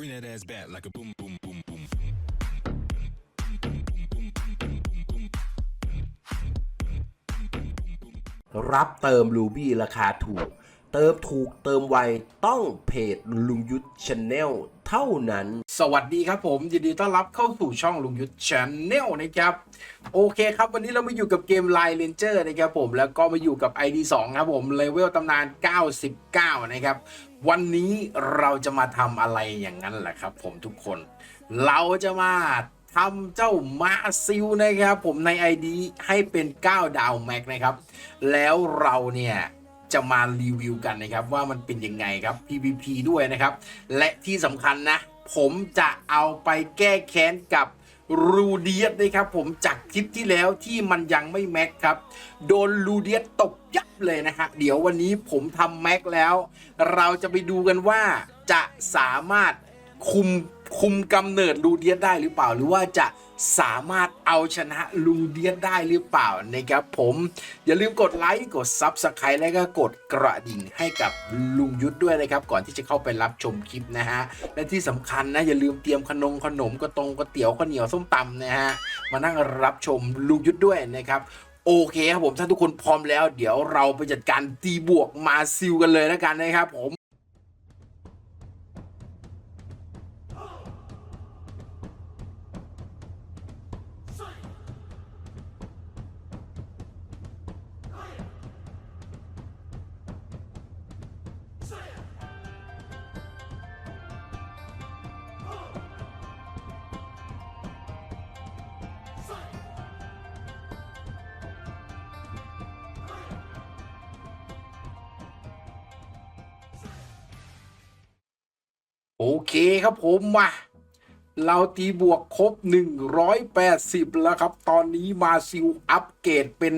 Bring that ass back like a boom, boom, boom, boom. รับเติมรูบี้ราคาถูก เติมถูกเติมไวต้องเพจลุงยุทธชาแนล เท่านั้น สวัสดีครับผมยินดีต้อนรับเข้าสู่ช่องลุงยุทธชาแนลนะครับโอเคครับวันนี้เรามาอยู่กับเกม Line Ranger นะครับผมแล้วก็มาอยู่กับ ID 2 ครับผมเลเวลตำนาน 99 นะครับ วันนี้เราจะมาทำอะไรอย่างนั้นแหละครับผมทุกคน เราจะมาทำเจ้ามาซิลนะครับผมใน ID ให้เป็น 9 ดาวแม็กนะครับ แล้วเราเนี่ย จะมารีวิวกันนะครับว่ามันเป็นยังไงครับ PVP ด้วยนะครับ และที่สำคัญนะ ผมจะเอาไปแก้แค้นกับรูเดียสนะครับผมจากคลิปที่แล้วที่มันยังไม่แม็กครับ โดนรูเดียสตบยับเลยนะฮะเดี๋ยววันนี้ผมทำแม็กแล้ว เราจะไปดูกันว่าจะสามารถคุม คุมกำเนิดลูเดียสได้หรือเปล่า หรือว่าจะสามารถเอาชนะลูเดียสได้หรือเปล่านะครับผมอย่าลืมกดไลค์กด Subscribe และก็กดกระดิ่งให้กับลุงยุทธด้วยนะครับ ก่อนที่จะเข้าไปรับชมคลิปนะฮะและที่สำคัญนะอย่าลืมเตรียมขนมขนมกระตรงกระเตี๋ยวข้าวเหนียวส้มตำนะฮะมานั่งรับชมลุงยุทธด้วยนะครับโอเคครับผมถ้าทุกคนพร้อมแล้ว เดี๋ยวเราไปจัดการตีบวกมาซิลกันเลยแล้วกันนะครับผม โอเคครับผมมาเราตีบวกครบ 180 แล้วครับ ตอนนี้มาซิลอัปเกรดเป็น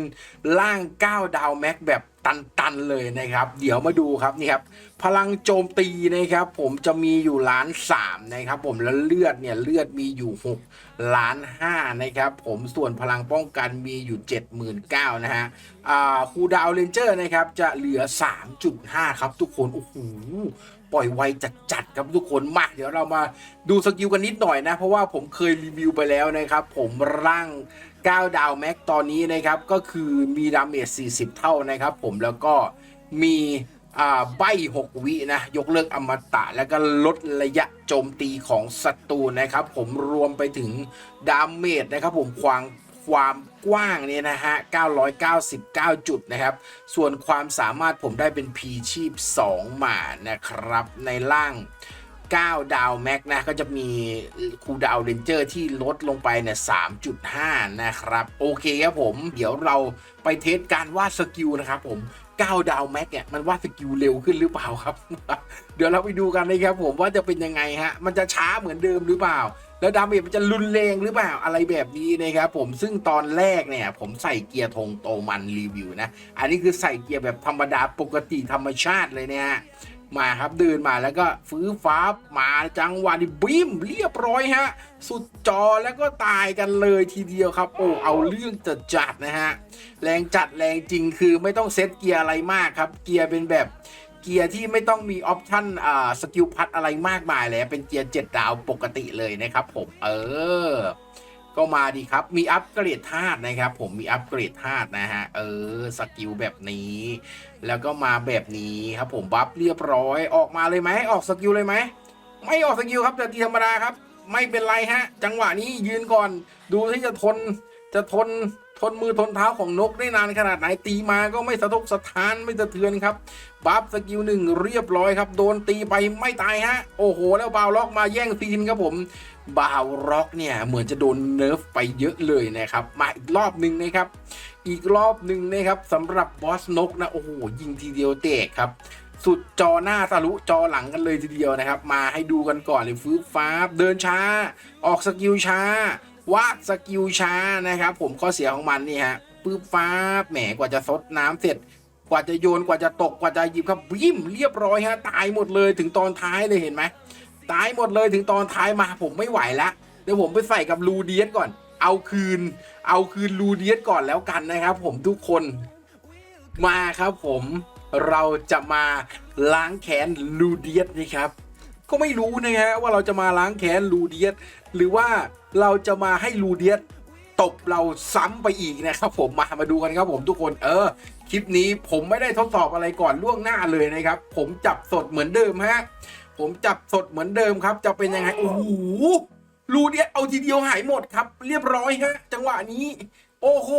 ล่าง 9 ดาวแม็กแบบตัน ๆ เลยนะครับ เดี๋ยวมาดูครับนี่ครับพลังโจมตีนะครับ ผมจะมีอยู่ล้านสามนะครับ ผมแล้วเลือดเนี่ยเลือดมีอยู่ 6 ล้านห้านะครับ ผมส่วนพลังป้องกันมีอยู่ 79,000นะฮะอ่าคูดาวเลนเจอร์นะครับจะเหลือ 3.5 ครับทุกคนโอ้โห ปล่อยไวจัดๆครับทุกคนมาเดี๋ยวเรามาดูสกิลกันนิดหน่อยนะ เพราะว่าผมเคยรีวิวไปแล้วนะครับ ผมร่าง 9 ดาวแม็กตอนนี้นะครับ ก็คือมีดาเมจ40 เท่านะครับผมแล้วก็มีใบ6วินะ ยกเลิกอมตะ แล้วก็ลดระยะโจมตีของศัตรูนะครับ ผมรวมไปถึงดาเมจนะครับผมความ ความกว้างเนี่ยนะฮะ 999 จุดนะครับ ส่วนความสามารถผมได้เป็นพีชีพ 2 หมานะครับ ในล่าง 9 ดาวแม็กนะ ก็จะมีคูดาวเรนเจอร์ที่ลดลงไปเนี่ย3.5 นะครับ โอเคครับผม เดี๋ยวเราไปเทสการวาดสกิลนะครับผม 9 ดาวแม็กเนี่ย มันวาดสกิลเร็วขึ้นหรือเปล่าครับ เดี๋ยวเราไปดูกันนะครับผมว่าจะเป็นยังไงฮะ มันจะช้าเหมือนเดิมหรือเปล่า แล้วดาเมจมันจะรุนแรงหรือเปล่าอะไรแบบนี้นะครับผม ซึ่งตอนแรกเนี่ย ผมใส่เกียร์ธงโตมันรีวิวนะ อันนี้คือใส่เกียร์แบบธรรมดาปกติธรรมชาติเลยเนี่ย มาครับเดินมาแล้วก็ฟื้ฟ้ามาจังหวะนี้บีมเรียบร้อยฮะ สุดจอแล้วก็ตายกันเลยทีเดียวครับ โอ้เอาเรื่องจัดจัดนะฮะ แรงจัดแรงจริงคือไม่ต้องเซตเกียร์อะไรมากครับ เกียร์เป็นแบบเกียร์ที่ไม่ต้องมีออปชั่นอ่าสกิลพัดอะไรมากมายเลยเป็นเกียร์เจ็ดดาวปกติเลยนะครับผม เออ ก็มาดีครับ มีอัปเกรดธาตุนะครับ ผมมีอัปเกรดธาตุนะฮะ เออ สกิลแบบนี้ แล้วก็มาแบบนี้ครับผมบัฟเรียบร้อย ออกมาเลยไหม ออกสกิลเลยไหม ไม่ออกสกิลครับแต่ตีธรรมดาครับ ไม่เป็นไรฮะ จังหวะนี้ยืนก่อน ดูที่จะทน จะทน ทนมือทนเท้าของนกได้นานขนาดไหน ตีมาก็ไม่สะทกสะท้านไม่สะเทือนครับ บัฟสกิลหนึ่งเรียบร้อยครับ โดนตีไปไม่ตายฮะ โอ้โห แล้วบาวล็อกมาแย่งซีนครับผม บาวร็อกเนี่ยเหมือนจะโดนเนิร์ฟไปเยอะเลยนะครับมาอีกรอบหนึ่งนะครับ อีกรอบหนึ่งนะครับสำหรับบอสนกนะโอ้โหยิงทีเดียวเตะครับสุดจอหน้าทะลุจอหลังกันเลยทีเดียวนะครับ มาให้ดูกันก่อนเลยฟื้ฟ้าเดินช้า ออกสกิลช้าวาดสกิลช้านะครับ ผมข้อเสียของมันนี่ฮะปื้บฟ้าแหมกว่าจะซดน้ำเสร็จ กว่าจะโยนกว่าจะตกกว่าจะหยิบครับยิ้มเรียบร้อยฮะตายหมดเลยถึงตอนท้ายเลยเห็นไหม ตายหมดเลยถึงตอนท้ายมาผมไม่ไหวและเดี๋ยวผมไปใส่กับลูเดียสก่อน เอาคืน เอาคืนลูเดียสก่อนแล้วกันนะครับ ผมทุกคนมาครับผมเราจะมาล้างแค้นลูเดียสนะครับ ก็ไม่รู้นะฮะว่าเราจะมาล้างแค้นลูเดียสหรือว่าเราจะมาให้ลูเดียสตบเราซ้ำไปอีกนะครับ ผมมามาดูกันครับผมทุกคนเออคลิปนี้ผมไม่ได้ทดสอบอะไรก่อนล่วงหน้าเลยนะครับ ผมจับสดเหมือนเดิมฮะ ผมจับสดเหมือนเดิมครับ จะเป็นยังไง โอ้โหลูเดียสเอาทีเดียวหายหมดครับ เรียบร้อยฮะ จังหวะนี้ โอ้โห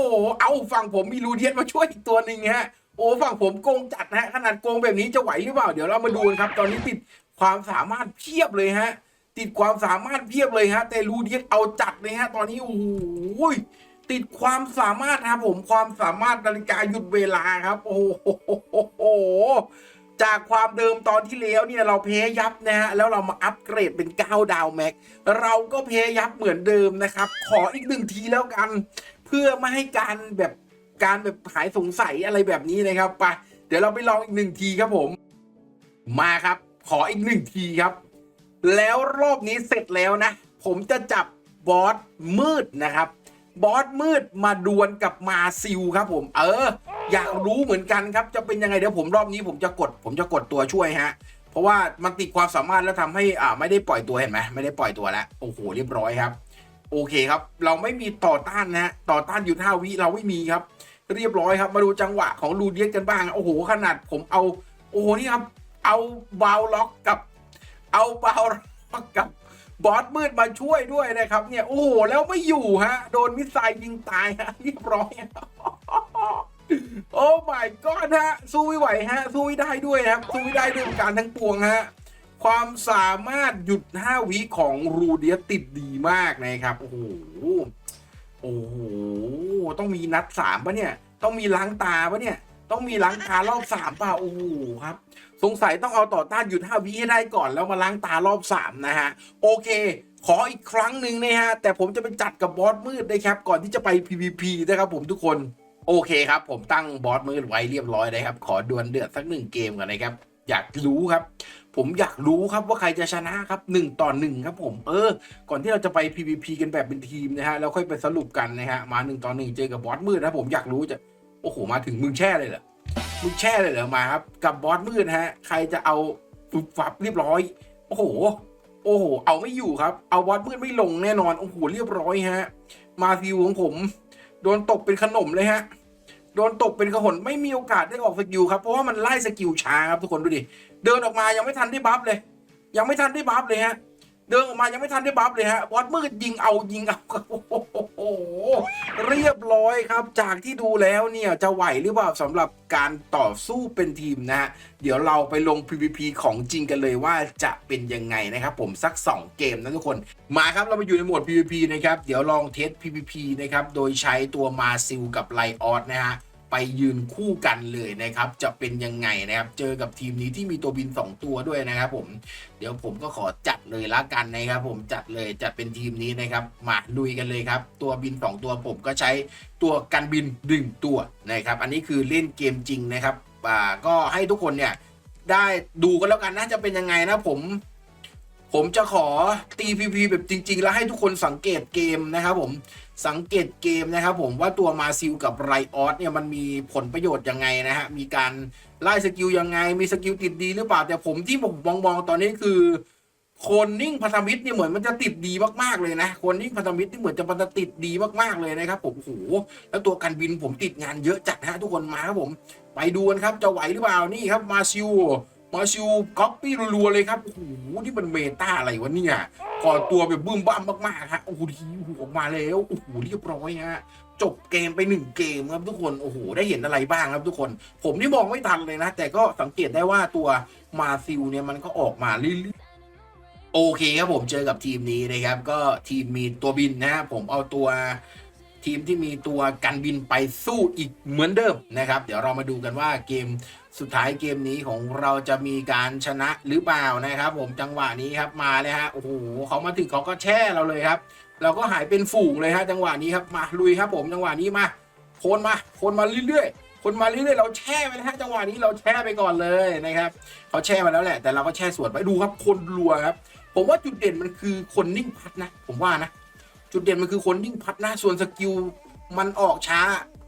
เอาฝั่งผมมีลูเดียสมาช่วยอีกตัวหนึ่งฮะ โอ้ฝั่งผมโกงจัดฮะขนาดโกงแบบนี้จะไหวหรือเปล่า เดี๋ยวเรามาดูกันครับ ตอนนี้ติดความสามารถเพียบเลยฮะ ติดความสามารถเพียบเลยฮะ แต่ลูเดียสเอาจัดเลยฮะ ตอนนี้โอ้โหติดความสามารถนะครับผมความสามารถนาฬิกาหยุดเวลาครับ โอ้โห จากความเดิมตอนที่แล้วเนี่ยเราเพย์ยับนะฮะแล้วเรามาอัปเกรดเป็น 9 ดาวแม็กเราก็เพย์ยับเหมือนเดิมนะครับ ขออีกหนึ่งทีแล้วกัน เพื่อไม่ให้การแบบการแบบหายสงสัยอะไรแบบนี้นะครับไปเดี๋ยวเราไปลองอีกหนึ่งทีครับผม มาครับ ขออีกหนึ่งทีครับ แล้วรอบนี้เสร็จแล้วนะ ผมจะจับบอสมืดนะครับ บอสมืดมาดวลกับมาซิลครับผม เออ อยากรู้เหมือนกันครับ จะเป็นยังไงเดี๋ยวผมรอบนี้ผมจะกด ผมจะกดตัวช่วยฮะ เพราะว่ามันติดความสามารถแล้วทำให้อ่าไม่ได้ปล่อยตัวเห็นไหมไม่ได้ปล่อยตัวแล้วโอ้โหเรียบร้อยครับ โอเคครับ เราไม่มีต่อต้านนะฮะต่อต้านอยู่ท่าวิเราไม่มีครับ เรียบร้อยครับ มาดูจังหวะของลูเดียสกันบ้างโอ้โหขนาดผมเอา โอ้โหนี่ครับเอาบาวล็อกกับ เอาบาวล็อกกับบอสมืดมาช่วยด้วยนะครับเนี่ยโอ้โหแล้วไม่อยู่ฮะ โดนมิสไซล์ยิงตายฮะเรียบร้อย โอ้ my god ฮะ สู้ไม่ไหวฮะ สู้ไม่ได้ด้วยครับ สู้ไม่ได้ด้วยการทั้งปวงฮะ ความสามารถหยุด 5 วิของรูเดียติดดีมากนะครับ โอ้โห โอ้โห ต้องมีนัดสามปะเนี่ย ต้องมีล้างตาปะเนี่ย ต้องมีล้างตารอบสามป่ะ โอ้โหครับ สงสัยต้องเอาต่อต้านหยุด 5 วิให้ได้ก่อนแล้วมาล้างตารอบสามนะฮะ โอเคขออีกครั้งหนึ่งนะฮะ แต่ผมจะไปจัดกับบอสมืดนะครับ ก่อนที่จะไป PVP นะครับผมทุกคน โอเคครับ ผมตั้งบอสมืดไว้เรียบร้อยเลยครับ ขอดวลเดือดสักหนึ่งเกมกันนะครับ อยากรู้ครับ ผมอยากรู้ครับว่าใครจะชนะครับหนึ่งต่อหนึ่งครับผมเออ ก่อนที่เราจะไป PVP กันแบบเป็นทีมนะฮะแล้วค่อยไปสรุปกันนะฮะมาหนึ่งต่อหนึ่งเจอกับบอสมืดนะผมอยากรู้จะโอ้โหมาถึงมึงแช่เลยเหรอมึงแช่เลยเหรอมาครับกับบอสมืดฮะ ใครจะเอาฟุบฟับเรียบร้อย โอ้โห โอ้โห เอาไม่อยู่ครับ เอาบอสมืดไม่ลงแน่นอน โอ้โห เรียบร้อยฮะ มาฟิวของผม โดนตกเป็นขนมเลยฮะ โดนตกเป็นกระหนไม่มีโอกาสได้ออกสกิลครับ เพราะว่ามันไล่สกิลช้าครับทุกคนดูดิ เดินออกมายังไม่ทันได้บัฟเลย ยังไม่ทันได้บัฟเลยฮะ เดินออกมายังไม่ทันได้บัฟเลยฮะบอสมืดยิงเอายิงเอาโอ้โหเรียบร้อยครับ จากที่ดูแล้วเนี่ยจะไหวหรือเปล่าสำหรับการต่อสู้เป็นทีมนะฮะเดี๋ยวเราไปลง PVP ของจริงกันเลยว่าจะเป็นยังไงนะครับผมสัก 2 เกมนะทุกคน มาครับเรามาอยู่ในโหมด PVP นะครับเดี๋ยวลองเทส PVP นะครับโดยใช้ตัวมาซิลกับไลออสนะฮะ ไปยืนคู่กันเลยนะครับ จะเป็นยังไงนะครับ เจอกับทีมนี้ที่มีตัวบิน 2 ตัวด้วยนะครับผม เดี๋ยวผมก็ขอจัดเลยละกันนะครับ ผมจัดเลยจัดเป็นทีมนี้นะครับมาลุยกันเลยครับ ตัวบิน 2 ตัวผมก็ใช้ตัวกันบิน1ตัวนะครับ อันนี้คือเล่นเกมจริงนะครับ อ่าก็ให้ทุกคนเนี่ยได้ดูกันแล้วกันนะจะเป็นยังไงนะผม ผมจะขอตี PVP แบบจริง ๆ แล้วให้ทุกคนสังเกตเกมนะครับผมสังเกตเกมนะครับผมว่าตัวมาซิลกับไรออสเนี่ยมันมีผลประโยชน์ยังไงนะฮะมีการไล่สกิลยังไง มีสกิลติดดีหรือเปล่าแต่ผมที่ผมมองๆตอนนี้คือคนนิ่งพันธมิตรเนี่ยเหมือนมันจะติดดีมากๆเลยนะคนนิ่งพันธมิตรนี่เหมือนจะมันจะติดดีมากๆเลยนะครับผมโอ้โหแล้วตัวการบินผมติดงานเยอะจัดนะฮะทุกคนมาครับผม ไปดูกันครับจะไหวหรือเปล่านี่ครับมาซิว มาซิวก๊อปปี้รัวๆเลยครับโอ้โหนี่มันเมตาอะไรวะเนี่ยก่อตัวแบบบึ้มบ้ามมากๆฮะโอ้โหทีอออกมาแล้วโอ้โหเรียบร้อยฮะจบเกมไปหนึ่งเกมครับทุกคนโอ้โหได้เห็นอะไรบ้างครับทุกคน ผมนี่มองไม่ทันเลยนะ แต่ก็สังเกตได้ว่าตัวมาซิลเนี่ยมันก็ออกมาเรื่อยโอเคครับผมเจอกับทีมนี้นะครับ ก็ทีมมีตัวบินนะผมเอาตัว ทีมที่มีตัวกันบินไปสู้อีกเหมือนเดิมนะครับ เดี๋ยวเรามาดูกันว่าเกมสุดท้ายเกมนี้ของเราจะมีการชนะหรือเปล่านะครับ ผมจังหวะนี้ครับมาเลยฮะโอ้โหเขามาถึงเขาก็แช่เราเลยครับ เราก็หายเป็นฝูงเลยฮะจังหวะนี้ครับมาลุยครับ ผมจังหวะนี้มาโคนมาโคนมาเรื่อยๆคนมาเรื่อยๆเราแช่ไปนะฮะจังหวะนี้เราแช่ไปก่อนเลยนะครับเขาแช่มาแล้วแหละ แต่เราก็แช่สวนไปดูครับคนรัวครับ ผมว่าจุดเด่นมันคือคนนิ่งพัดนะ ผมว่านะ จุดเด่นมันคือคนนิ่งพัดหน้าส่วนสกิลมันออกช้า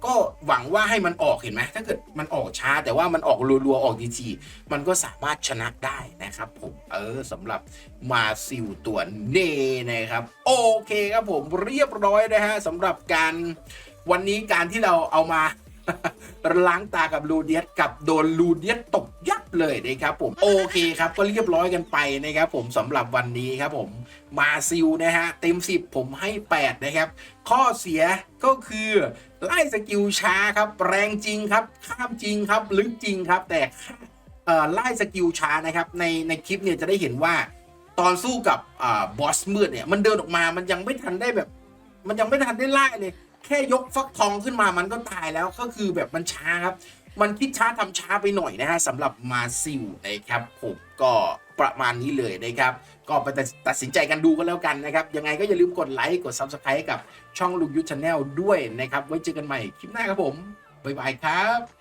ก็หวังว่าให้มันออกเห็นไหมถ้าเกิดมันออกช้า แต่ว่ามันออกรัวๆออกดีๆมันก็สามารถชนะได้นะครับ ผมเออสำหรับมาซิลตัวเนนะครับ โอเคครับผมเรียบร้อยนะฮะสำหรับการวันนี้การที่เราเอามา ล้างตากับลูเดียสกับโดนลูเดียสตกยับเลยนะครับผมโอเคครับก็เรียบร้อยกันไปนะครับผมสำหรับวันนี้ครับผมมาซิลนะฮะเต็ม 10 ผมให้ 8 นะครับ ข้อเสียก็คือไล่สกิลช้าครับ แรงจริงครับ ข้ามจริงครับ ลึกจริงครับ แต่ไล่สกิลช้านะครับในในคลิปเนี่ยจะได้เห็นว่า ตอนสู้กับอบอสมืดเนี่ยมันเดินออกมามันยังไม่ทันได้แบบ มันยังไม่ทันได้ไล่เลย แค่ยกฟักทองขึ้นมามันก็ตายแล้วก็คือแบบมันช้าครับ มันคิดช้าทำช้าไปหน่อยนะฮะสำหรับมาซิลนะครับผมก็ประมาณนี้เลยนะครับ ก็ไปตัดสินใจกันดูกันแล้วกันนะครับ ยังไงก็อย่าลืมกดไลค์กด Subscribe กับช่องลุงยุทธชาแนลด้วยนะครับ ไว้เจอกันใหม่คลิปหน้าครับผม บ๊ายบายครับ